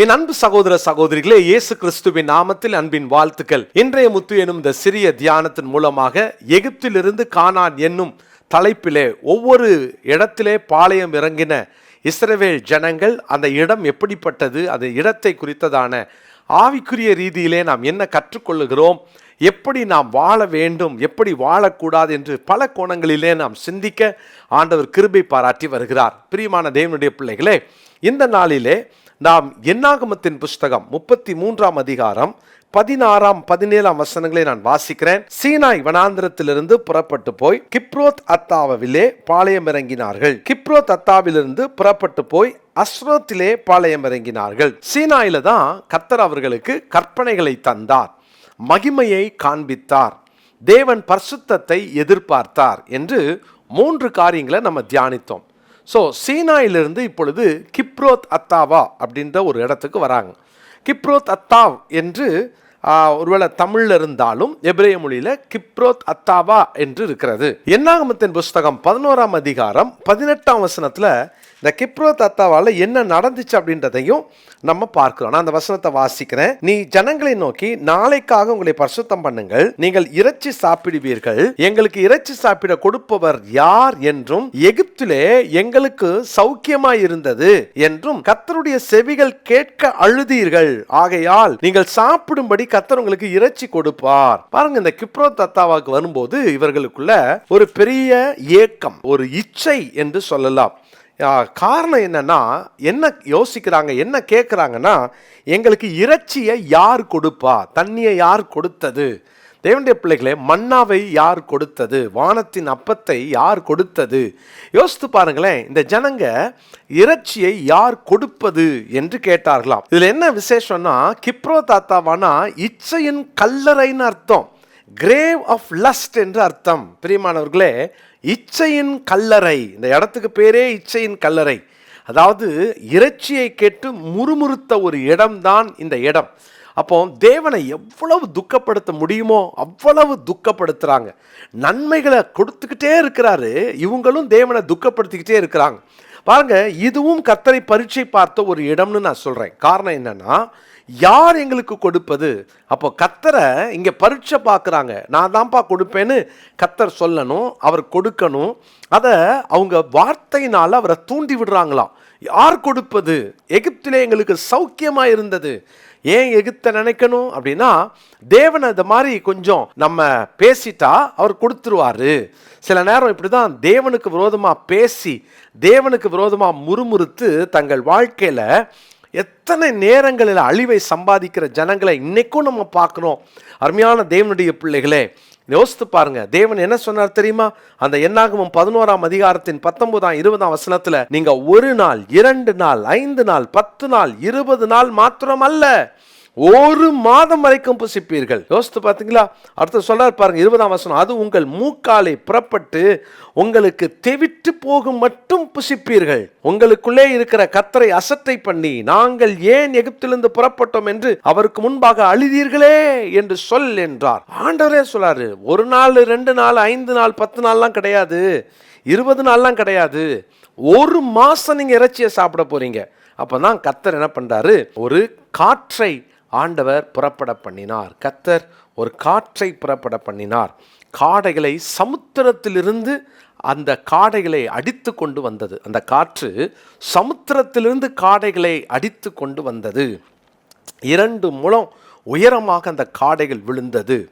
என் அன்பு சகோதர சகோதரிகளே இயேசு கிறிஸ்துவின் நாமத்தில் அன்பின் வாழ்த்துக்கள். இன்றைய முத்து எனும் இந்த சிறிய தியானத்தின் மூலமாக எகிப்திலிருந்து கானான் என்னும் தலைப்பிலே ஒவ்வொரு இடத்திலே பாளையம் இறங்கின இஸ்ரவேல் ஜனங்கள் அந்த இடம் எப்படிப்பட்டது அந்த இடத்தை குறித்ததான ஆவிக்குரிய ரீதியிலே நாம் என்ன கற்றுக்கொள்ளுகிறோம் எப்படி நாம் வாழ வேண்டும் எப்படி வாழக்கூடாது என்று பல கோணங்களிலே நாம் சிந்திக்க ஆண்டவர் கிருபை பாராட்டி வருகிறார். பிரியமான தேவனுடைய பிள்ளைகளே இந்த நாளிலே நாம் என்னாகமத்தின் புஸ்தகம் முப்பத்தி மூன்றாம் அதிகாரம் பதினாறாம் பதினேழாம் வசனங்களை நான் வாசிக்கிறேன். சீனாய் வனாந்திரத்திலிருந்து புறப்பட்டு போய் கிப்ரோத் அத்தாவிலே பாளையம் இறங்கினார்கள் கிப்ரோத் அத்தாவிலிருந்து புறப்பட்டு போய் அஸ்ரோத்திலே பாளையம் இறங்கினார்கள் சீனாயில தான் கத்தர் அவர்களுக்கு கற்பனைகளை தந்தார். மகிமையை காண்பித்தார். தேவன் பரிசுத்தத்தை எதிர்பார்த்தார் என்று மூன்று காரியங்களை நம்ம தியானித்தோம். ஸோ சீனாயிலிருந்து இப்பொழுது கிப்ரோத் அத்தாவா அப்படின்ற ஒரு இடத்துக்கு வராங்க. கிப்ரோத் அத்தாவ் என்று ஒருவேளை தமிழில் இருந்தாலும் எபிரேய மொழியில் கிப்ரோத் அத்தாவா என்று இருக்கிறது. என்னாகமத்தின் புஸ்தகம் பதினோராம் அதிகாரம் பதினெட்டாம் வசனத்தில் இந்த கிப்ரோ தத்தாவால் என்ன நடந்துச்சு அப்படின்றதையும் நம்ம பார்க்கிறோம். நான் அந்த வசனத்தை வாசிக்கிறேன். நீ ஜனங்களை நோக்கி நாளைக்காக உங்களை பரிசுத்தம் பண்ணுங்கள். நீங்கள் இறைச்சி சாப்பிடுவீர்கள். எங்களுக்கு இறைச்சி சாப்பிட கொடுப்பவர் யார் என்றும் எகிப்திலே எங்களுக்கு சௌக்கியமாய் இருந்தது என்றும் கத்தருடைய செவிகள் கேட்க அழுதீர்கள். ஆகையால் நீங்கள் சாப்பிடும்படி கத்தர் உங்களுக்கு இறைச்சி கொடுப்பார். பாருங்க இந்த கிப்ரோ தத்தாவாக்கு வரும்போது இவர்களுக்குள்ள ஒரு பெரிய ஏக்கம் ஒரு இச்சை என்று சொல்லலாம். காரணம் என்னன்னா என்ன யோசிக்கிறாங்க என்ன கேட்குறாங்கன்னா எங்களுக்கு இறைச்சியை யார் கொடுப்பா? தண்ணியை யார் கொடுத்தது? தேவனுடைய பிள்ளைகளே மன்னாவை யார் கொடுத்தது? வானத்தின் அப்பத்தை யார் கொடுத்தது? யோசித்து பாருங்களேன் இந்த ஜனங்க இறைச்சியை யார் கொடுப்பது என்று கேட்டார்களாம். இதில் என்ன விசேஷம்னா கிப்ரோ தாத்தாவானா இச்சையின் கல்லறைன்னு அர்த்தம். கிரேவ் ஆஃப் லஸ்ட் என்று அர்த்தம். பிரியமானவர்களே இச்சையின் கல்லறை இந்த இடத்துக்கு பேரே இச்சையின் கல்லறை. அதாவது இறைச்சியை கேட்டு முறுமுறுத்த ஒரு இடம்தான் இந்த இடம். அப்போ தேவனை எவ்வளவு துக்கப்படுத்த முடியுமோ அவ்வளவு துக்கப்படுத்துகிறாங்க நன்மைகளை கொடுத்துக்கிட்டே இருக்கிறாரு. இவங்களும் தேவனை துக்கப்படுத்திக்கிட்டே இருக்கிறாங்க. பாருங்க இதுவும் கத்தரை பரீட்சை பார்த்த ஒரு இடம்னு நான் சொல்கிறேன் காரணம் என்னென்னா யார் எங்களுக்கு கொடுப்பது? அப்போ கத்தரை இங்கே பரீட்சை பார்க்குறாங்க. நான் தான்ப்பா கொடுப்பேன்னு கத்தர் சொல்லணும் அவர் கொடுக்கணும். அதை அவங்க வார்த்தையினால் அவரை தூண்டி விடுறாங்களாம். யார் கொடுப்பது? எகிப்திலே எங்களுக்கு சௌக்கியமாக இருந்தது. ஏன் எகிப்தை நினைக்கணும் அப்படின்னா தேவன் இந்த மாதிரி கொஞ்சம் நம்ம பேசிட்டா அவர் கொடுத்துருவாரு. சில நேரம் இப்படி தான் தேவனுக்கு விரோதமாக பேசி தேவனுக்கு விரோதமாக முறுமுறுத்து தங்கள் வாழ்க்கையில் எத்தனை நேரங்களில் அழிவை சம்பாதிக்கிற ஜனங்களை இன்னைக்கும் நம்ம பார்க்குறோம் அருமையான தேவனுடைய பிள்ளைகளே யோசித்து பாருங்க. தேவன் என்ன சொன்னார் தெரியுமா? அந்த என்னாகமும் பதினோராம் அதிகாரத்தின் பத்தொன்பதாம் இருபதாம் வசனத்துல நீங்க ஒரு நாள் இரண்டு நாள் ஐந்து நாள் பத்து நாள் இருபது நாள் மாத்திரம் அல்ல ஒரு மாதம் வரைக்கும் புசிப்பீர்கள். யோசித்து பார்த்தீங்களா? அடுத்து சொல்றாரு பாருங்க இருபதாம் வசனம் அது உங்கள் மூக்காலை புறப்பட்டு உங்களுக்கு தெவிட்டு போகும் மட்டும் புசிப்பீர்கள். உங்களுக்குள்ளே இருக்கிற கத்தரை அசட்டை பண்ணி நாங்கள் ஏன் எகிப்திலிருந்து புறப்பட்டோம் என்று அவருக்கு முன்பாக அழுதீர்களே என்று சொல் என்றார். ஆண்டவரே சொல்லாரு ஒரு நாள் ரெண்டு நாள் ஐந்து நாள் பத்து நாள்லாம் கிடையாது. இருபது நாள்லாம் கிடையாது. ஒரு மாசம் நீங்க இறைச்சியை சாப்பிட போறீங்க. அப்பதான் கத்தர் என்ன பண்றாரு? ஒரு காற்றை ஆண்டவர் புறப்பட பண்ணினார். கத்தர் ஒரு காற்றை புறப்பட பண்ணினார். காடைகளை சமுத்திரத்திலிருந்து அந்த காடைகளை அடித்து கொண்டு வந்தது. அந்த காற்று சமுத்திரத்திலிருந்து காடைகளை அடித்து கொண்டு வந்தது. இரண்டு முழம் உயரமாக அந்த காடைகள் விழுந்தது.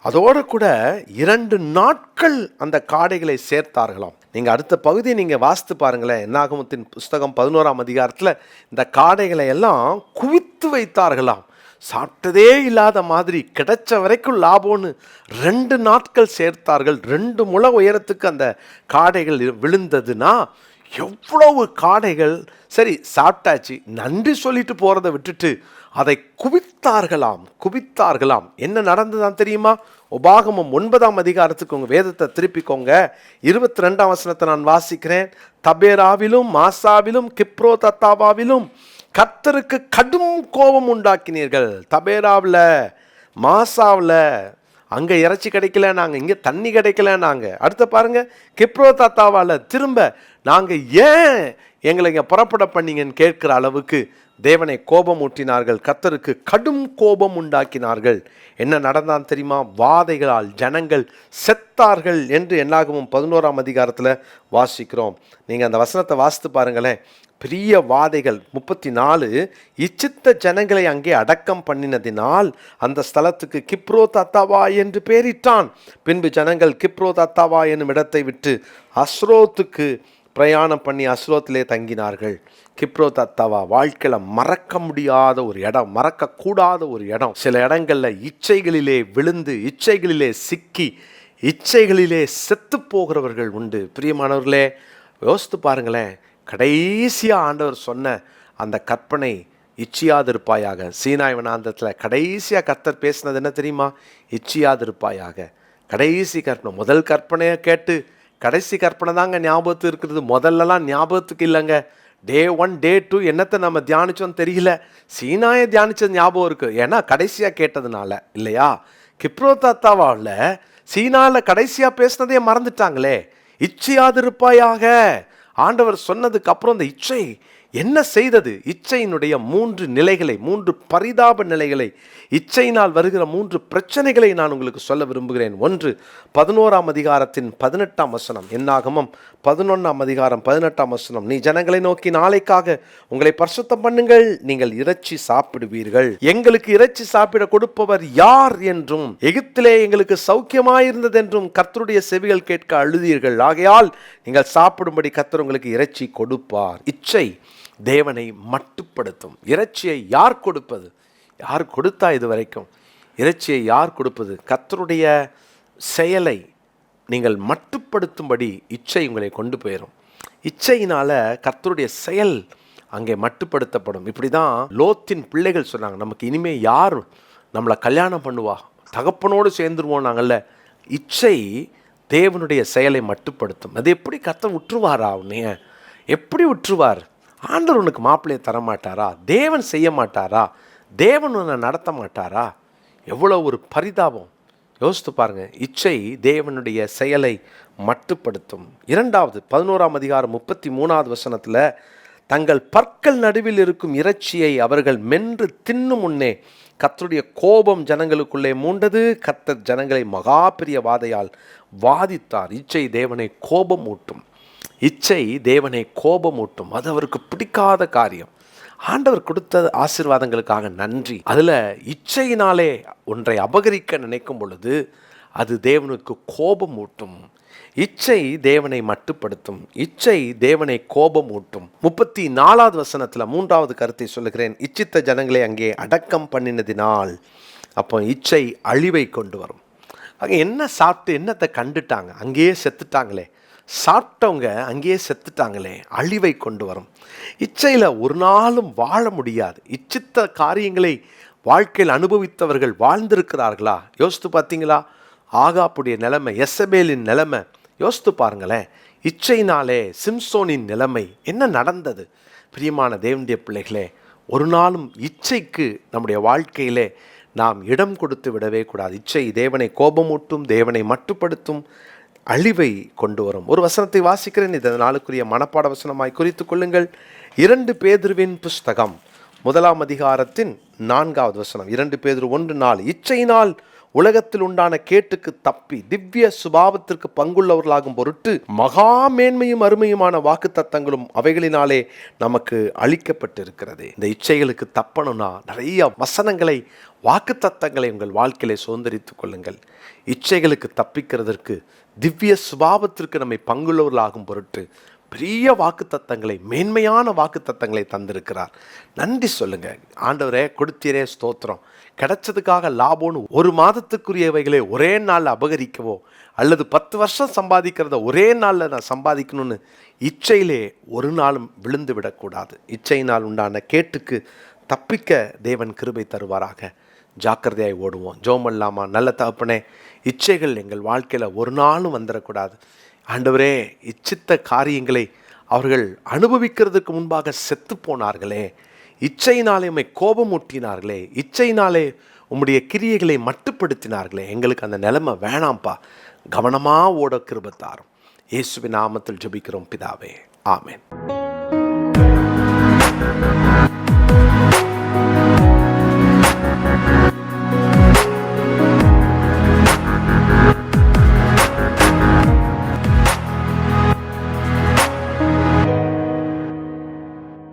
அதோடு கூட இரண்டு நாட்கள் அந்த காடைகளை சேர்த்தார்களாம். நீங்கள் அடுத்த பகுதியை நீங்கள் வாசித்து பாருங்களேன். என்னாகமத்தின் புஸ்தகம் பதினோராம் அதிகாரத்தில் இந்த காடைகளை எல்லாம் குவித்து வைத்தார்களாம். சாப்பிட்டதே இல்லாத மாதிரி கிடைச்ச வரைக்கும் லாபம்னு ரெண்டு நாட்கள் சேர்த்தார்கள். ரெண்டு முழ உயரத்துக்கு அந்த காடைகள் விழுந்ததுன்னா எவ்வளவு காடைகள்? சரி சாப்பிட்டாச்சு. நன்றி சொல்லிட்டு போறதை விட்டுட்டு அதை குவித்தார்களாம் குவித்தார்களாம். என்ன நடந்ததான் தெரியுமா? உபாகமம் ஒன்பதாம் அதிகாரத்துக்கு உங்கள் வேதத்தை திருப்பிக்கோங்க. இருபத்தி ரெண்டாம் வசனத்தை நான் வாசிக்கிறேன். தபேராவிலும் மாசாவிலும் கிப்ரோ தத்தாவாவிலும் கத்தருக்கு கடும் கோபம் உண்டாக்கினீர்கள். தபேராவில் மாசாவில் அங்கே இறைச்சி கிடைக்கல நாங்கள் இங்கே தண்ணி கிடைக்கல நாங்கள் அடுத்து பாருங்கள் கிப்ரோ தாத்தாவால் திரும்ப நாங்கள் ஏன் எங்களை இங்கே புறப்பட பண்ணீங்கன்னு கேட்குற அளவுக்கு தேவனை கோபம் ஊட்டினார்கள் கத்தருக்கு கடும் கோபம் உண்டாக்கினார்கள். என்ன நடந்தான் தெரியுமா? வாதைகளால் ஜனங்கள் செத்தார்கள் என்று என்னாகவும் பதினோராம் அதிகாரத்தில் வாசிக்கிறோம். நீங்கள் அந்த வசனத்தை வாசித்து பாருங்களேன். பெரிய வாதைகள் முப்பத்தி நாலு இச்சித்த ஜனங்களை அங்கே அடக்கம் பண்ணினதினால் அந்த ஸ்தலத்துக்கு கிப்ரோ தத்தாவா என்று பேரிட்டான். பின்பு ஜனங்கள் கிப்ரோ தத்தாவா என்னும் இடத்தை விட்டு அஸ்ரோத்துக்கு பிரயாணம் பண்ணி அஸ்ரோத்திலே தங்கினார்கள். கிப்ரோ தத்தாவா வாழ்க்கையில் மறக்க முடியாத ஒரு இடம் மறக்கக்கூடாத ஒரு இடம். சில இடங்களில் இச்சைகளிலே விழுந்து இச்சைகளிலே சிக்கி இச்சைகளிலே செத்து போகிறவர்கள் உண்டு. பிரியமானவர்களே யோசித்து பாருங்களேன். கடைசியாக ஆண்டவர் சொன்ன அந்த கற்பனை இச்சியாதிருப்பாயாக. சீனாய் வனாந்தத்தில் கடைசியாக கர்த்தர் பேசினது என்ன தெரியுமா? இச்சியாதிருப்பாயாக. கடைசி கற்பனை முதல் கற்பனையை கேட்டு கடைசி கற்பனை தாங்க ஞாபகத்து இருக்கிறது முதல்லலாம் ஞாபகத்துக்கு இல்லைங்க. டே ஒன் டே டூ என்னத்தை நம்ம தியானிச்சோம் தெரியல. சீனாயை தியானித்த ஞாபகம் இருக்குது ஏன்னா கடைசியாக கேட்டதுனால இல்லையா? கிப்ரோ தாத்தாவாவில் சீனாவில் கடைசியாக பேசினதே மறந்துட்டாங்களே. இச்சையாதிருப்பாயாக. ஆண்டவர் சொன்னதுக்கு அப்புறம் அந்த இச்சை என்ன செய்தது? இச்சையினுடைய மூன்று நிலைகளை மூன்று பரிதாப நிலைகளை இச்சையினால் வருகிற மூன்று பிரச்சனைகளை நான் உங்களுக்கு சொல்ல விரும்புகிறேன். ஒன்று பதினோராம் அதிகாரத்தின் பதினெட்டாம் வசனம். என்னாகமம் பதினொன்றாம் அதிகாரம் பதினெட்டாம் வசனம். நீ ஜனங்களை நோக்கி நாளைக்காக உங்களை பரிசுத்தம் பண்ணுங்கள். நீங்கள் இறைச்சி சாப்பிடுவீர்கள். எங்களுக்கு இறைச்சி சாப்பிட கொடுப்பவர் யார் என்றும் எகிப்திலே எங்களுக்கு சௌக்கியமாயிருந்தது என்றும் கர்த்தருடைய செவிகள் கேட்க அழுதீர்கள். ஆகையால் நீங்கள் சாப்பிடும்படி கர்த்தர் உங்களுக்கு இறைச்சி கொடுப்பார். இச்சை தேவனை மட்டுப்படுத்தும். இறைச்சியை யார் கொடுப்பது? யார் கொடுத்தா இது வரைக்கும் இறைச்சியை யார் கொடுப்பது? கத்தருடைய செயலை நீங்கள் மட்டுப்படுத்தும்படி இச்சை உங்களை கொண்டு போயிடும் இச்சையினால் கத்தருடைய செயல் அங்கே மட்டுப்படுத்தப்படும். இப்படி தான் லோத்தின் பிள்ளைகள் சொன்னாங்க நமக்கு இனிமேல் யார் நம்மளை கல்யாணம் பண்ணுவா? தகப்பனோடு சேர்ந்துருவோம் நாங்கள்ல. இச்சை தேவனுடைய செயலை மட்டுப்படுத்தும். அது எப்படி கத்தை விட்டுருவாரா உன்னைய? எப்படி விட்டுருவார் ஆண்டவர் உனக்கு மாப்பிள்ளையை தரமாட்டாரா? தேவன் செய்ய மாட்டாரா தேவன் உன்னை நடத்த மாட்டாரா எவ்வளோ ஒரு பரிதாபம். யோசித்து பாருங்கள் இச்சை தேவனுடைய செயலை மட்டுப்படுத்தும். இரண்டாவது பதினோராம் அதிகாரம் முப்பத்தி மூணாவது வசனத்தில் தங்கள் பற்கள் நடுவில் இருக்கும் இறைச்சியை அவர்கள் மென்று தின்னும் முன்னே கத்தருடைய கோபம் ஜனங்களுக்குள்ளே மூண்டது. கர்த்தர் ஜனங்களை மகா பெரிய வாதையால் வாதித்தார். இச்சை தேவனை கோபம் ஊட்டும் இச்சை தேவனை கோபமூட்டும். அது அவருக்கு பிடிக்காத காரியம். ஆண்டவர் கொடுத்த ஆசீர்வாதங்களுக்காக நன்றி. அதில் இச்சையினாலே ஒன்றை அபகரிக்க நினைக்கும் பொழுது அது தேவனுக்கு கோபமூட்டும். இச்சை தேவனை மட்டுப்படுத்தும். இச்சை தேவனை கோபமூட்டும். முப்பத்தி நாலாவது வசனத்தில் மூன்றாவது கருத்தை சொல்லுகிறேன். இச்சித்த ஜனங்களை அங்கே அடக்கம் பண்ணினதினால் அப்போ இச்சை அழிவை கொண்டு வரும். அங்கே என்ன சாப்பிட்டு என்னத்தை கண்டுட்டாங்க? அங்கேயே செத்துட்டாங்களே. சாப்பிட்டவங்க அங்கேயே செத்துட்டாங்களே அழிவை கொண்டு வரும். இச்சையில் ஒரு நாளும் வாழ முடியாது. இச்சித்த காரியங்களை வாழ்க்கையில் அனுபவித்தவர்கள் வாழ்ந்திருக்கிறார்களா? யோசித்து பார்த்தீங்களா? ஆகாப்புடைய நிலைமை எசபேலின் நிலைமை யோசித்து பாருங்களேன். இச்சையினாலே சிம்சோனின் நிலைமை என்ன நடந்தது? பிரியமான தேவனுடைய பிள்ளைகளே ஒரு நாளும் இச்சைக்கு நம்முடைய வாழ்க்கையிலே நாம் இடம் கொடுத்து விடவே கூடாது. இச்சை தேவனை கோபமூட்டும் தேவனை மட்டுப்படுத்தும் அழிவை கொண்டு வரும். ஒரு வசனத்தை வாசிக்கிறேன். இது நாளுக்குரிய மனப்பாட வசனமாய் குறித்து கொள்ளுங்கள். இரண்டு பேதுருவின் புஸ்தகம் முதலாம் அதிகாரத்தின் நான்காவது வசனம். இரண்டு பேதுரு ஒன்று நாள் இச்சையினால் உலகத்தில் உண்டான கேட்டுக்கு தப்பி திவ்ய சுபாவத்திற்கு பங்குள்ளவர்களாகும் பொருட்டு மகா மேன்மையும் அருமையுமான வாக்கு தத்தங்களும் அவைகளினாலே நமக்கு அளிக்கப்பட்டிருக்கிறது. இந்த இச்சைகளுக்கு தப்பணும்னா நிறைய வசனங்களை வாக்கு தத்தங்களை உங்கள் வாழ்க்கையில சுதந்திரித்துக் கொள்ளுங்கள். இச்சைகளுக்கு தப்பிக்கிறதற்கு திவ்ய சுபாவத்திற்கு நம்மை பங்குள்ளவர்களாகும் பொருட்டு பெரிய வாக்குத்தத்தங்களை மேன்மையான வாக்குத்தத்தங்களை தந்திருக்கிறார். நன்றி சொல்லுங்க. ஆண்டவரே கொடுத்தீரே ஸ்தோத்திரம். கிடைச்சதுக்காக லாபம்னு ஒரு மாதத்துக்குரியவைகளை ஒரே நாளில் அபகரிக்கவோ அல்லது பத்து வருஷம் சம்பாதிக்கிறத ஒரே நாளில் நான் சம்பாதிக்கணும்னு இச்சையிலே ஒரு நாளும் விழுந்து விடக்கூடாது. இச்சையினால் உண்டான கேட்டுக்கு தப்பிக்க தேவன் கிருபை தருவாராக. ஜாக்கிரதையாய் ஓடுவோம். ஜோமல்லாமா நல்ல தகப்பனே இச்சைகள் எங்கள் வாழ்க்கையில் ஒரு நாளும் வந்துடக்கூடாது ஆண்டவரே இச்சித்த காரியங்களை அவர்கள் அனுபவிக்கிறதுக்கு முன்பாக செத்து போனார்களே. இச்சையினாலே உண்மை கோபம் ஊட்டினார்களே இச்சையினாலே உம்முடைய கிரியைகளை மட்டுப்படுத்தினார்களே. எங்களுக்கு அந்த நிலைமை வேணாம்ப்பா. கவனமாக ஓட கிருபத்தாரும். இயேசுவின் நாமத்தில் ஜபிக்கிறோம் பிதாவே. ஆமேன்.